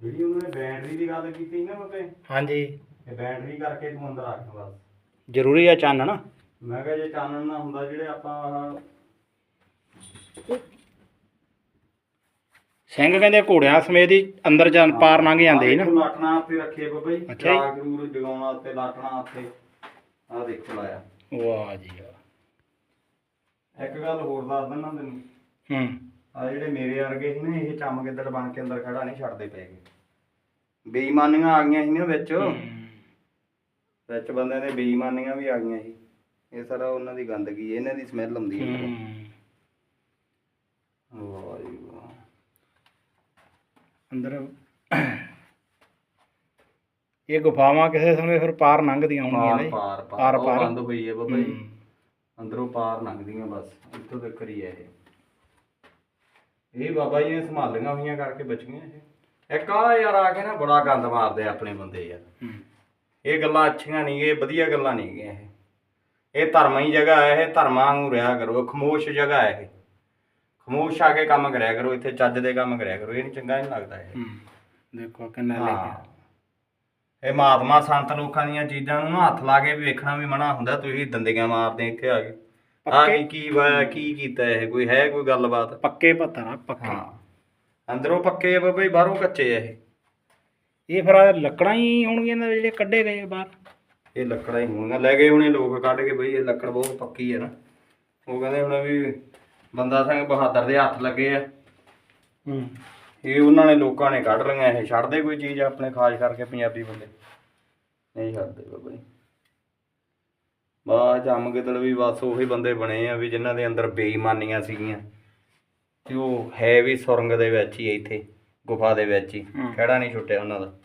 ਜਿਹੜੀ ਉਹਨਾਂ ਨੇ ਬੈਟਰੀ ਦੀ ਗੱਲ ਕੀਤੀ ਨਾ ਬਾਬੇ ਹਾਂਜੀ। ਇਹ ਬੈਟਰੀ ਕਰਕੇ ਤੂੰ ਅੰਦਰ ਰੱਖ ਬਸ। ਜ਼ਰੂਰੀ ਆ ਚਾਨਣ ਮੈਂ ਕਿਹਾ ਜੇ ਚਾਨਣ ਨਾ ਹੁੰਦਾ ਜਿਹੜੇ ਆਪਾਂ ਆਹ ਸਿੰਘ ਕਹਿੰਦੇ ਘੋੜਿਆਂ ਸਮੇਤ ਹੀ ਅੰਦਰ ਜਾਣ ਪਾਰ ਲੰਘ ਜਾਂਦੇ ਸੀ ਨਾ। ਲਾਟਣਾ ਉੱਤੇ ਰੱਖੇ ਬਾਬਾ ਜੀ। ਅੱਛਾ ਜੀ। ਜ਼ਰੂਰ ਜਗਾਉਣਾ ਉੱਤੇ ਲਾਟਣਾ ਉੱਤੇ ਆ ਦੇਖੋ ਲਾਇਆ। ਵਾਹ ਜੀ ਵਾਹ। ਇੱਕ ਗੱਲ ਹੋਰ ਦੱਸ ਦਿੰਦਾ ਤੈਨੂੰ। ਹੂੰ। ਆ ਜਿਹੜੇ ਮੇਰੇ ਵਰਗੇ ਸੀ ਨਾ ਇਹ ਚਮ ਗਿੱਦੜ ਬਣ ਕੇ ਅੰਦਰ ਖੜਾ ਨਹੀਂ ਛੱਡਦੇ ਪਏਗੇ। ਬੇਈਮਾਨੀਆਂ ਆ ਗਈਆਂ ਸੀ ਨਾ ਵਿੱਚ। ਵਿੱਚ ਬੰਦਿਆਂ ਦੇ ਬੇਈਮਾਨੀਆਂ ਵੀ ਆ ਗਈਆਂ ਸੀ। ਇਹ ਸਾਰਾ ਉਹਨਾਂ ਦੀ ਗੰਦਗੀ ਇਹਨਾਂ ਦੀ ਸਮੈਲ ਆਉਂਦੀ ਹੈ। ਹੂੰ। ਵਾਹ ਜੀ ਵਾਹ ਅੰਦਰ ਇਹ ਗੁਫਾਵਾਂ ਕਿਸੇ ਸਮੇਂ ਫਿਰ ਪਾਰ ਲੰਘਦੀਆਂ ਹੋਣਗੀਆਂ ਨੇ ਪਾਰ ਪਾਰ। ਬੰਦ ਹੋਈ ਹੈ ਬਾਬਾ ਜੀ। ਅੰਦਰੋਂ ਪਾਰ ਲੰਘਦੀਆਂ ਬਸ। ਇੱਥੋਂ ਤੱਕ ਹੀ ਹੈ ਇਹ। ਇਹ ਬਾਬਾ ਜੀ ਨੇ ਸੰਭਾਲੀਆਂ ਹੋਈਆਂ ਕਰਕੇ ਬਚੀਆਂ ਇਹ। ਇੱਕ ਆ ਯਾਰ ਆ ਕੇ ਨਾ ਬੜਾ ਗੰਦ ਮਾਰਦੇ ਆ ਆਪਣੇ ਬੰਦੇ ਯਾਰ। ਇਹ ਗੱਲਾਂ ਅੱਛੀਆਂ ਨਹੀਂ ਇਹ ਵਧੀਆ ਗੱਲਾਂ ਨਹੀਂ ਗੀਆਂ ਇਹ। ਇਹ ਧਰਮਈ ਜਗ੍ਹਾ ਹੈ ਇਹ ਧਰਮਾਂ ਵਾਂਗੂ ਰਿਹਾ ਕਰੋ ਖਮੋਸ਼ ਜਗ੍ਹਾ ਹੈ ਇਹ। ਖਮੋਸ਼ ਆ ਕੇ ਕੰਮ ਕਰਿਆ ਕਰੋ ਇੱਥੇ ਚੱਜ ਦੇ ਕੰਮ ਕਰਿਆ ਕਰੋ ਇਹ ਨਹੀਂ ਚੰਗਾ ਨਹੀਂ ਲੱਗਦਾ ਇਹ। ਦੇਖੋ ਕਿੰਨਾ ਲੈ ਗਿਆ। ਇਹ ਮਹਾਤਮਾ ਸੰਤ ਲੋਕਾਂ ਦੀਆਂ ਚੀਜ਼ਾਂ ਨੂੰ ਨਾ ਹੱਥ ਲਾ ਕੇ ਵੀ ਵੇਖਣਾ ਵੀ ਮਨਾ ਹੁੰਦਾ ਤੁਸੀਂ ਦੰਦਿਆਂ ਮਾਰਦੇ ਇੱਥੇ ਆ ਕੇ। ਪੱਕੇ? ਕੀ ਕੀ ਵਾ ਕੀ ਕੀਤਾ ਇਹ? ਕੋਈ ਹੈ ਕੋਈ ਗੱਲਬਾਤ? ਪੱਕੇ ਪੱਤਰ ਆ ਪੱਕੇ। ਹਾਂ। ਅੰਦਰੋਂ ਪੱਕੇ ਆ ਬਾਬਾ ਜੀ ਬਾਹਰੋਂ ਕੱਚੇ ਆ ਇਹ। ਇਹ ਫਿਰ ਲੱਕੜਾਂ ਹੀ ਹੋਣਗੀਆਂ ਨਾ ਜਿਹੜੇ ਕੱਢੇ ਗਏ ਬਾਹਰ। ਇਹ ਲੱਕੜਾਂ ਹੀ ਹੋਣਗੀਆਂ। ਲੈ ਗਏ ਹੁਣੇ ਲੋਕ ਕੱਢ ਕੇ ਬਈ ਇਹ ਲੱਕੜ ਬਹੁਤ ਪੱਕੀ ਹੈ ਨਾ। ਉਹ ਕਹਿੰਦੇ ਹੁਣ ਵੀ ਬੰਦਾ ਸਿੰਘ ਬਹਾਦਰ ਦੇ ਹੱਥ ਲੱਗੇ ਆ। ਹੂੰ। ਇਹ ਉਹਨਾਂ ਨੇ ਲੋਕਾਂ ਨੇ ਕੱਢ ਲਈਆਂ ਇਹ। ਛੱਡਦੇ ਕੋਈ ਚੀਜ਼ ਆਪਣੇ ਖਾਸ ਕਰਕੇ ਪੰਜਾਬੀ ਬੰਦੇ। ਨਹੀਂ ਛੱਡਦੇ ਬਾਬਾ ਜੀ। ਬਾ ਜੰਮ ਗਿੱਦੜ ਵੀ ਬਸ ਉਹੀ ਬੰਦੇ ਬਣੇ ਆ ਵੀ ਜਿਨ੍ਹਾਂ ਦੇ ਅੰਦਰ ਬੇਈਮਾਨੀਆਂ ਸੀਗੀਆਂ। ਤੇ ਉਹ ਹੈ ਵੀ ਸੁਰੰਗ ਦੇ ਵਿੱਚ ਹੀ ਇੱਥੇ ਗੁਫਾ ਦੇ ਵਿੱਚ ਹੂੰ। ਖੜਾ ਨਹੀਂ ਛੁੱਟਿਆ ਉਹਨਾਂ ਦਾ।